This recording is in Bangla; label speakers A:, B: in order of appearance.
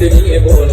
A: দেরি এবং